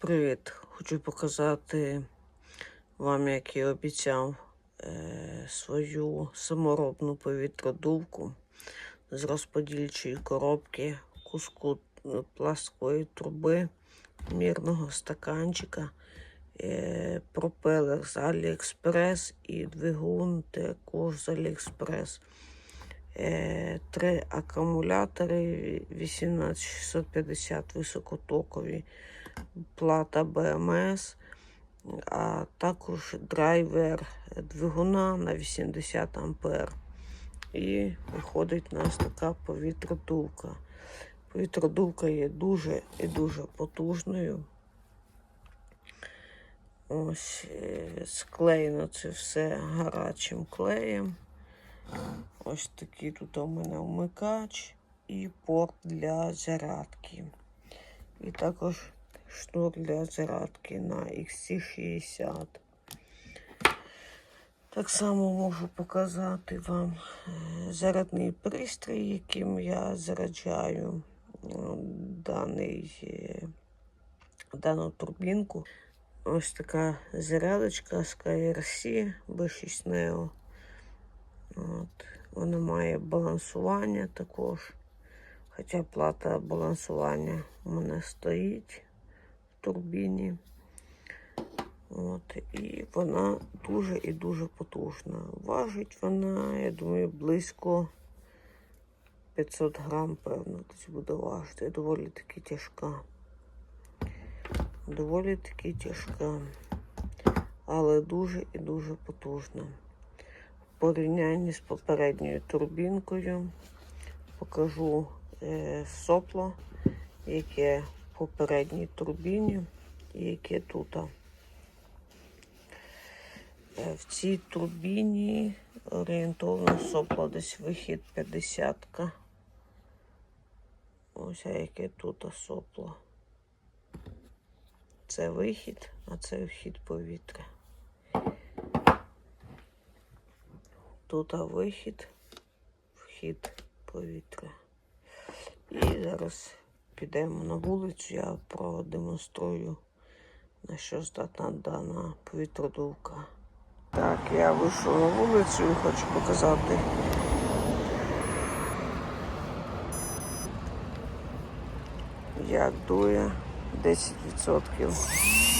Привіт! Хочу показати вам, як я обіцяв, е, свою саморобну повітродувку з розподільчої коробки, куску е, пласкої труби, мірного стаканчика, е, пропелер з Аліекспрес і двигун також з Аліекспрес. Е, Три акумулятори 18650 високотокові плата БМС, а також драйвер двигуна на 80 ампер. І виходить у нас така повітродувка. Повітродувка є дуже і дуже потужною. Ось е, склеєно це все гарячим клеєм. Ось такий тут у мене вмикач і порт для зарядки. І також шнур для зарядки на XC60. Так само можу показати вам е, зарядний пристрій, яким я заряджаю е, даний, е, дану турбінку. Ось така зарядочка з KRC B6 Neo. От. Вона має балансування також. Хоча плата балансування у мене стоїть в турбіні. От, і вона дуже і дуже потужна. Важить вона, я думаю, близько 500 грам, певно, десь буде важити. Доволі таки тяжка. Доволі таки тяжка. Але дуже і дуже потужна. Порівнянні з попередньою турбінкою покажу е, сопло, яке в попередній турбіні і яке тут. Е, В цій турбіні орієнтовно сопло десь вихід 50. -ка. Ось а яке тут сопло. Це вихід, а це вхід повітря. Тут вихід, вхід повітря. І зараз підемо на вулицю, я продемонструю, на що здатна дана повітродувка. Так, я вийшов на вулицю і хочу показати. Як дує 10%.